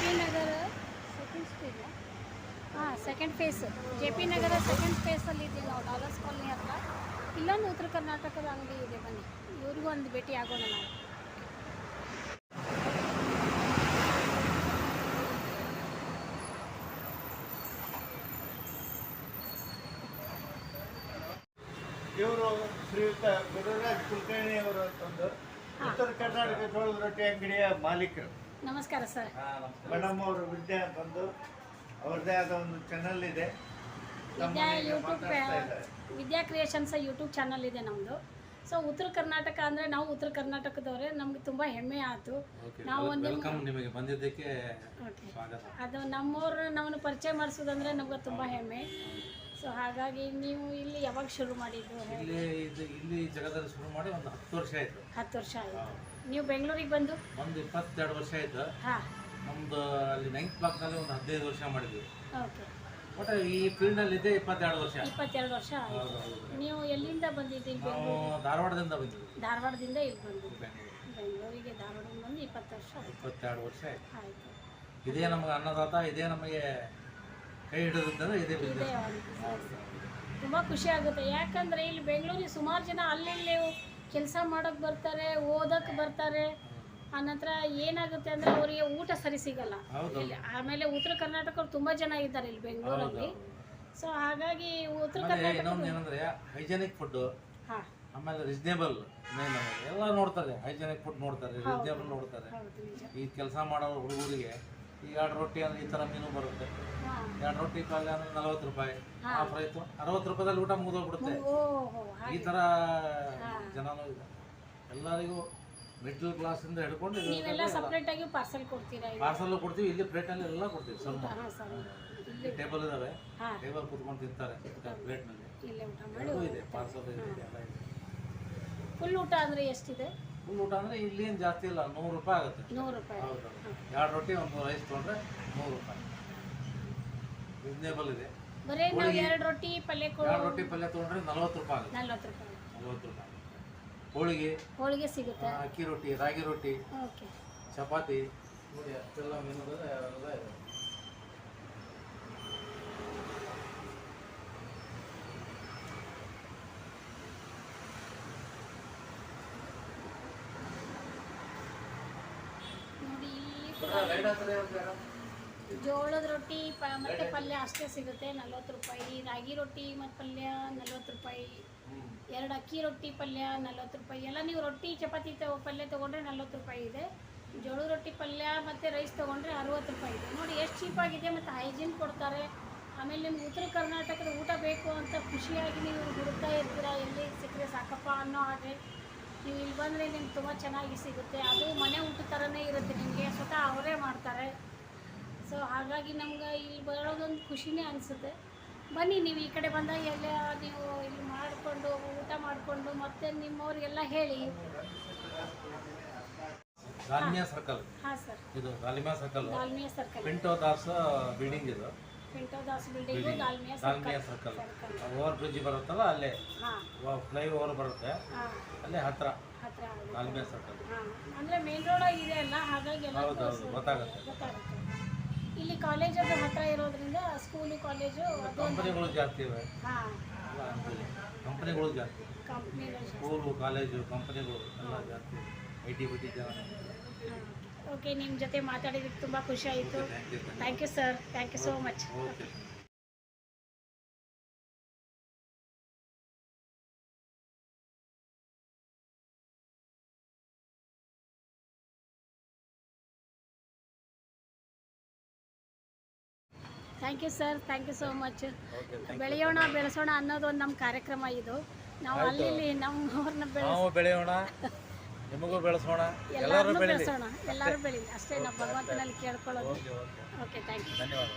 P Nagar second street ಹಾಂ second phase J P Nagar second ಫೇಸಲ್ಲಿ ಇದ್ದೀವಿ ನಾವು ಡಾಲರ್ಸ್ ಕಾಲನಿ ಹತ್ರ. ಇಲ್ಲೊಂದು ಉತ್ತರ ಕರ್ನಾಟಕದ ಅಂಗಡಿ ಇದೆ ಬನ್ನಿ. ಇವ್ರಿಗೂ ಒಂದು ಭೇಟಿ ಆಗೋಣ ನಾವು. ಇವರು ಶ್ರೀಯುತ ಗುರುರಾಜ್ ಕುಲಕರ್ಣಿ ಅವರು ಅಂತಂದು ಉತ್ತರ ಕರ್ನಾಟಕ ಜೋಳದ ರೊಟ್ಟಿ ಅಂಗಡಿಯ ಮಾಲೀಕರು. ನಮಸ್ಕಾರ ಸರ್. ಮೇಡಮ್ ಅವರು ವಿದ್ಯಾ ಬಂದು ಅವ್ರದ್ದೇ ಆದ ಒಂದು ಚಾನಲ್ ಇದೆ. ನಮ್ಮ Vidya YouTube Vidya creations YouTube channel ಇದೆ ನಮ್ಮದು ಸೊ ಉತ್ತರ ಕರ್ನಾಟಕ ಅಂದರೆ ನಾವು ಉತ್ತರ ಕರ್ನಾಟಕದವರೇ ನಮ್ಗೆ ತುಂಬ ಹೆಮ್ಮೆ ಆಯಿತು. ನಾವು ಒಂದು ನಿಮಗೆ ಬಂದಿದ್ದಕ್ಕೆ ಓಕೆ ಸ್ವಾಗತ. ಅದು ನಮ್ಮವ್ರು ನಮ್ಮನ್ನು ಪರಿಚಯ ಮಾಡಿಸೋದಂದ್ರೆ ನಮ್ಗೆ ತುಂಬ ಹೆಮ್ಮೆ. ಸೊ ಹಾಗಾಗಿ ನೀವು ಇಲ್ಲಿ ಯಾವಾಗ ಶುರು ಮಾಡಿದ್ದು ಇಲ್ಲಿ ಇದು ಇಲ್ಲಿ ಜಗದಲ್ಲಿ ಶುರು ಮಾಡಿ ಒಂದು ಹತ್ತು ವರ್ಷ ಆಯಿತು. ಹತ್ತು ವರ್ಷ ಆಯಿತು. ನೀವು ಬೆಂಗಳೂರಿಗೆ ಬಂದು? ಒಂದು ಇಪ್ಪತ್ತೆರಡು ವರ್ಷ ಆಯಿತು. ಹಾಂ. ನಮ್ದು ಅಲ್ಲಿ ನೈನ್ತ್ ಬ್ಲಾಕ್ನಲ್ಲಿ ಒಂದು ಹದಿನೈದು ವರ್ಷ ಮಾಡಿದ್ವಿ. ಓಕೆ. ಒಟ್ಟು ಈ ಫೀಲ್ಡ್ನಲ್ಲಿ ಇದೆ ಇಪ್ಪತ್ತೆರಡು ವರ್ಷ. ಇಪ್ಪತ್ತೆರಡು ವರ್ಷ ಆಯಿತು. ನೀವು ಎಲ್ಲಿಂದ ಬಂದಿದ್ದೀರಿ ನಾವು ಧಾರವಾಡದಿಂದ ಬಂದಿದ್ವಿ. ಧಾರವಾಡದಿಂದ ಇಲ್ಲಿ ಬಂದಿದ್ದೀರಿ ಬೆಂಗಳೂರಿಗೆ ಧಾರವಾಡದಿಂದ ಬಂದು ಇಪ್ಪತ್ತು ವರ್ಷ ಆಯಿತು. ಇಪ್ಪತ್ತೆರಡು ವರ್ಷ ಆಯ್ತು. ಆಯಿತು. ಇದೇ ನಮಗೆ ಅನ್ನದಾತ ಇದೇ ನಮಗೆ ಕೈ ಹಿಡಿದಂದ್ರೆ ಇದೇ ಬಿಸ್ನೆಸ್ ತುಂಬ ಖುಷಿ ಆಗುತ್ತೆ. ಯಾಕಂದರೆ ಇಲ್ಲಿ ಬೆಂಗಳೂರಿಗೆ ಸುಮಾರು ಜನ ಅಲ್ಲಿ ಕೆಲಸ ಮಾಡೋಕ್ಕೆ ಬರ್ತಾರೆ ಓದೋಕ್ಕೆ ಬರ್ತಾರೆ. ಆನಂತರ ಏನಾಗುತ್ತೆ ಅಂದರೆ ಅವರಿಗೆ ಊಟ ಸರಿ ಸಿಗಲ್ಲ. ಇಲ್ಲಿ ಆಮೇಲೆ ಉತ್ತರ ಕರ್ನಾಟಕವ್ರು ತುಂಬ ಜನ ಇದ್ದಾರೆ ಇಲ್ಲಿ ಬೆಂಗಳೂರಲ್ಲಿ. ಸೊ ಹಾಗಾಗಿ ಉತ್ತರ ಕರ್ನಾಟಕ ಏನಂದ್ರೆ ಹೈಜೆನಿಕ್ ಫುಡ್ ಹಾಂ. ಆಮೇಲೆ ರಿಸ್ನೇಬಲ್ ಮೇನ್ ಎಲ್ಲ ನೋಡ್ತಾರೆ. ಹೈಜೆನಿಕ್ ಫುಡ್ ನೋಡ್ತಾರೆ. ರೀಸನೇಬಲ್ ನೋಡ್ತಾರೆ. ಈ ಕೆಲಸ ಮಾಡೋ ಹುಡುಗರಿಗೆ ಈ ಎರಡು ರೊಟ್ಟಿ ಅಂದ್ರೆ ಈ ತರ ಮೀನು ಬರುತ್ತೆ. ಎರಡು ರೊಟ್ಟಿ ಪಲ್ಯ ಅಂದ್ರೆ ನಲವತ್ತು ರೂಪಾಯಿ. ಹಾಫ್ ರೈತು ಅರವತ್ತು ರೂಪಾಯಿದಲ್ಲಿ ಊಟ ಮುಗಿದೋಗ್ಬಿಡುತ್ತೆ. ಈ ತರ ಜನನೂ ಇದೆ. ಎಲ್ಲರಿಗೂ ಮಿಡ್ಲ್ ಕ್ಲಾಸಿಂದ ಹಿಡ್ಕೊಂಡು ನೀವೆಲ್ಲ ಸಪ್ರೇಟಾಗಿ ಪಾರ್ಸಲ್ ಕೊಡ್ತೀರಾ ಪಾರ್ಸಲ್ ಕೊಡ್ತೀವಿ. ಇಲ್ಲಿ ಪ್ಲೇಟಲ್ಲಿ ಎಲ್ಲ ಕೊಡ್ತೀವಿ. ಸ್ವಲ್ಪ ಟೇಬಲ್ ಇದಾವೆ. ಟೇಬಲ್ ಕುತ್ಕೊಂಡು ತಿಂತಾರೆ. ಪ್ಲೇಟ್ನಲ್ಲಿ. ಇದೆ. ಪಾರ್ಸಲ್ ಇದೆ ಎಲ್ಲ ಇದೆ. ಫುಲ್ ಊಟ ಅಂದರೆ ಎಷ್ಟಿದೆ? ಫುಲ್ ಊಟ ಅಂದರೆ ಇಲ್ಲಿ ಏನ್ ಜಾಸ್ತಿ ಇಲ್ಲ ನೂರು ರೂಪಾಯಿ ಆಗುತ್ತೆ. ನೂರು ರೂಪಾಯಿ. ಹೌದು. ಎರಡು ರೊಟ್ಟಿ ಒಂದು ರೈಸ್ ತೊಗೊಂಡ್ರೆ ನೂರು ರೂಪಾಯಿ. ರೀಸನೇಬಲ್ ಇದೆ. ಬರೀ ನಾವು ಎರಡು ರೊಟ್ಟಿ ಪಲ್ಯ ಎರಡು ರೊಟ್ಟಿ ಪಲ್ಯ ತೊಗೊಂಡ್ರೆ ನಲ್ವತ್ತು ರೂಪಾಯಿ ಆಗುತ್ತೆ. ನಲ್ವತ್ತು ರೂಪಾಯಿ ನಲ್ವತ್ತು ರೂಪಾಯಿ ಹೋಳಿಗೆ ಹೋಳಿಗೆ ಸಿಗುತ್ತೆ. ಅಕ್ಕಿ ರೊಟ್ಟಿ ರಾಗಿ ರೊಟ್ಟಿ ಓಕೆ. ಚಪಾತಿ ನೋಡಿ ಅಷ್ಟೆಲ್ಲ ಮೆನು ಇದೆ ನೋಡಿ ಇಲ್ಲಿ ಕೂಡ ಜೋಳದ ರೊಟ್ಟಿ, ಪ ಮತ್ತೆ ಪಲ್ಯ ಅಷ್ಟೇ ಸಿಗುತ್ತೆ. ನಲ್ವತ್ತು ರೂಪಾಯಿ. ರಾಗಿ ರೊಟ್ಟಿ ಮತ್ತು ಪಲ್ಯ ನಲ್ವತ್ತು ರೂಪಾಯಿ. ಎರಡು ಅಕ್ಕಿ ರೊಟ್ಟಿ ಪಲ್ಯ ನಲ್ವತ್ತು ರೂಪಾಯಿ. ಎಲ್ಲ ನೀವು ರೊಟ್ಟಿ, ಚಪಾತಿ ತಗೋ ಪಲ್ಯ ತೊಗೊಂಡ್ರೆ ನಲ್ವತ್ತು ರೂಪಾಯಿ ಇದೆ. ಜೋಳದ ರೊಟ್ಟಿ ಪಲ್ಯ ಮತ್ತು ರೈಸ್ ತೊಗೊಂಡ್ರೆ ಅರುವತ್ತು ರೂಪಾಯಿ ಇದೆ. ನೋಡಿ, ಎಷ್ಟು ಚೀಪಾಗಿದೆ ಮತ್ತು ಹೈಜೀನ್ ಕೊಡ್ತಾರೆ. ಆಮೇಲೆ ನಿಮ್ಗೆ ಉತ್ತರ ಕರ್ನಾಟಕದ ಊಟ ಬೇಕು ಅಂತ ಖುಷಿಯಾಗಿ ನೀವು ಹುಡುಕ್ತಾ ಇರ್ತೀರಾ? ಎಲ್ಲಿ ಸಿಕ್ಕರೆ ಸಾಕಪ್ಪ ಅನ್ನೋ ಹಾಗೆ. ನೀವು ಇಲ್ಲಿ ಬಂದರೆ ನಿಮ್ಗೆ ತುಂಬ ಚೆನ್ನಾಗಿ ಸಿಗುತ್ತೆ. ಅದು ಮನೆ ಊಟ ಥರನೇ ಇರುತ್ತೆ ನಿಮಗೆ ಸ್ವತಃ ಅವರೇ ಮಾಡ್ತಾರೆ. ಸೊ ಹಾಗಾಗಿ ನಮ್ಗೆ ಇಲ್ಲಿ ಬರೋದೊಂದು ಖುಷಿನೇ ಅನಿಸುತ್ತೆ. ಬನ್ನಿ ನೀವು ಈ ಕಡೆ ಬಂದಾಗ ಎಲ್ಲ ನೀವು ಇಲ್ಲಿ ಮಾಡಿಕೊಂಡು ಊಟ ಮಾಡಿಕೊಂಡು ಮತ್ತೆ ನಿಮ್ಮವ್ರಿಗೆಲ್ಲ ಹೇಳಿ. ಸರ್ಕಲ್ ಹಾಂ ಸರ್ ಇದು circle circle Pinto Das building ಇದು. Pinto Das building Dalmia Dalmia circle over bridge ಬರುತ್ತಲ್ಲ ಅಲ್ಲೇ ಫ್ಲೈ ಓವರ್ ಬರುತ್ತೆ. ಅಲ್ಲೇ ಹತ್ರ. ದಾಲ್ಮಿಯಾ ಸರ್ಕಲ್ ಅಂದರೆ ಮೇನ್ ರೋಡ್ ಇದೆ ಅಲ್ಲ ಹಾಗಾಗಿ ಎಲ್ಲ ಗೊತ್ತಾಗುತ್ತೆ. ಗೊತ್ತಾಗುತ್ತೆ. ಇಲ್ಲಿ ಕಾಲೇಜ್ ಅದು ಹತ್ರ ಇರೋದ್ರಿಂದ ಸ್ಕೂಲು ಕಾಲೇಜು ಕಂಪನಿಗಳು ಜಾಸ್ತಿ ಇವೆ. ಕಂಪನಿಗಳು ಜಾಸ್ತಿ ಸ್ಕೂಲು ಕಾಲೇಜು ಕಂಪನಿಗಳು ಎಲ್ಲ ಜಾಸ್ತಿ I T B T okay ನಿಮ್ಮ ಜೊತೆ ಮಾತಾಡಿದ್ದಕ್ಕೆ ತುಂಬ ಖುಷಿ ಆಯಿತು. Thank you sir thank you so much okay thank you sir thank you so much ಬೆಳೆಯೋಣ ಬೆಳೆಸೋಣ ಅನ್ನೋದು ಒಂದು ನಮ್ಮ ಕಾರ್ಯಕ್ರಮ ಇದು. ನಾವು ಅಲ್ಲಿ ನಮ್ಮ ಬೆಳೆಯೋಣ. ನಿಮಗೂ ಬೆಳೆಸೋಣ? ಎಲ್ಲರೂ ಬೆಳೆಸೋಣ. ಎಲ್ಲರೂ ಬೆಳೀಲಿ. ಅಷ್ಟೇ ನಾವು ಭಗವಂತನಲ್ಲಿ ಕೇಳ್ಕೊಳ್ಳೋದು. ಓಕೆ ಥ್ಯಾಂಕ್ ಯು ಧನ್ಯವಾದ.